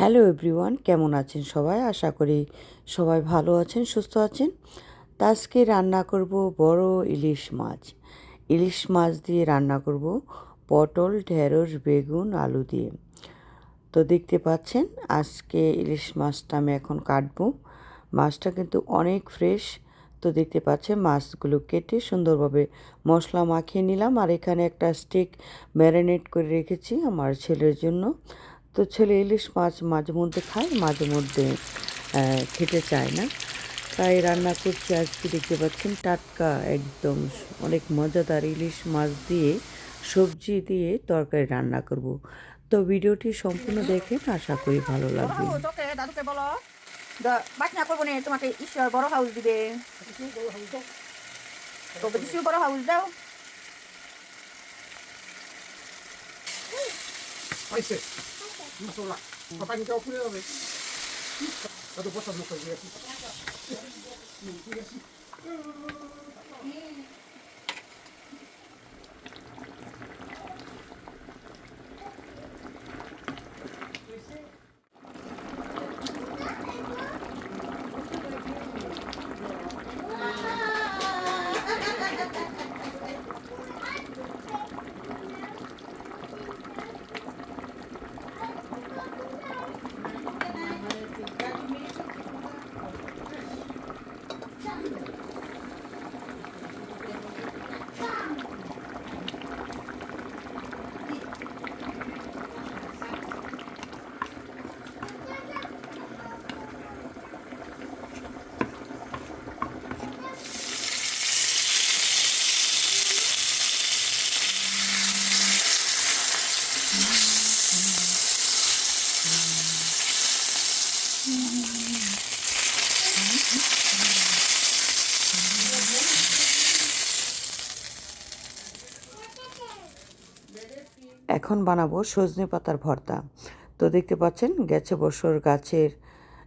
Hello everyone, কেমন আছেন সবাই? আশা করি সবাই ভালো আছেন, সুস্থ আছেন। তা আজকে রান্না করব বড় ইলিশ মাছ। ইলিশ মাছ দিয়ে রান্না করব পটল, ঢেঁড়স, বেগুন, আলু দিয়ে। তো দেখতে পাচ্ছেন, আজকে ইলিশ মাছটা আমি এখন কাটবো। মাছটা কিন্তু অনেক ফ্রেশ। তো দেখতে পাচ্ছেন, মাছগুলো কেটে সুন্দরভাবে মশলা মাখিয়ে নিলাম। আর এখানে একটা স্টিক ম্যারিনেট করে রেখেছি আমার ছেলের জন্য। তো ছেলে ইলিশ মাছ মাঝে মধ্যে খায় মাঝে মধ্যে খেতে চায় না। তাই রান্না করছি আজকে দেখতে পাচ্ছেন টাটকা একদম অনেক মজাদার ইলিশ মাছ দিয়ে সবজি দিয়ে তরকারি রান্না করব। তো ভিডিওটি সম্পূর্ণ দেখেন আশা করি ভালো লাগবে। দাদুকে বলো। বাটনা করব না তোমাকে ঈশ্বর বড় হাউস দিবে। তো বড় হাউস দাও। Una sola. Papá ni te va a poner a ver. Dato এখন বানাবো সজনে পাতার ভর্তা। তো দেখতে পাচ্ছেন গেছে বছর গাছের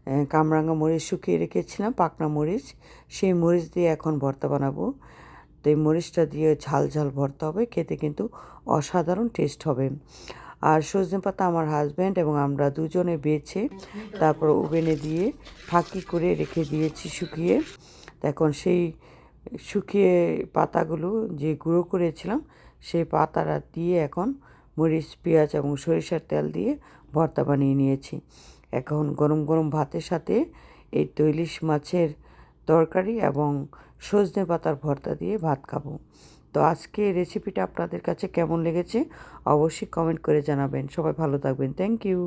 আহ, কামরাঙা মরিচ শুকিয়ে রেখেছিলাম পাকনা মরিচ। সেই মরিচ দিয়ে এখন ভর্তা বানাবো। তো এই মরিচটা দিয়ে ঝাল ঝাল ভর্তা হবে খেতে কিন্তু অসাধারণ টেস্ট হবে। আর সজনে পাতা আমার হাজব্যান্ড এবং আমরা দুজনে বেছে তারপর ওভেনে দিয়ে ফাঁকি করে রেখে দিয়েছি শুকিয়ে। এখন সেই শুকিয়ে পাতাগুলো যে গুঁড়ো করেছিলাম, সেই পাতাটা দিয়ে এখন মরিচ, পেঁয়াজ এবং সরিষার তেল দিয়ে ভর্তা বানিয়ে নিয়েছি। এখন গরম গরম ভাতের সাথে এই তৈলিশ মাছের তরকারি এবং সজনে পাতার ভর্তা দিয়ে ভাত খাব। তো আজকে রেসিপিটা আপনাদের কাছে কেমন লেগেছে? অবশ্যই কমেন্ট করে জানাবেন। সবাই ভালো থাকবেন। Thank you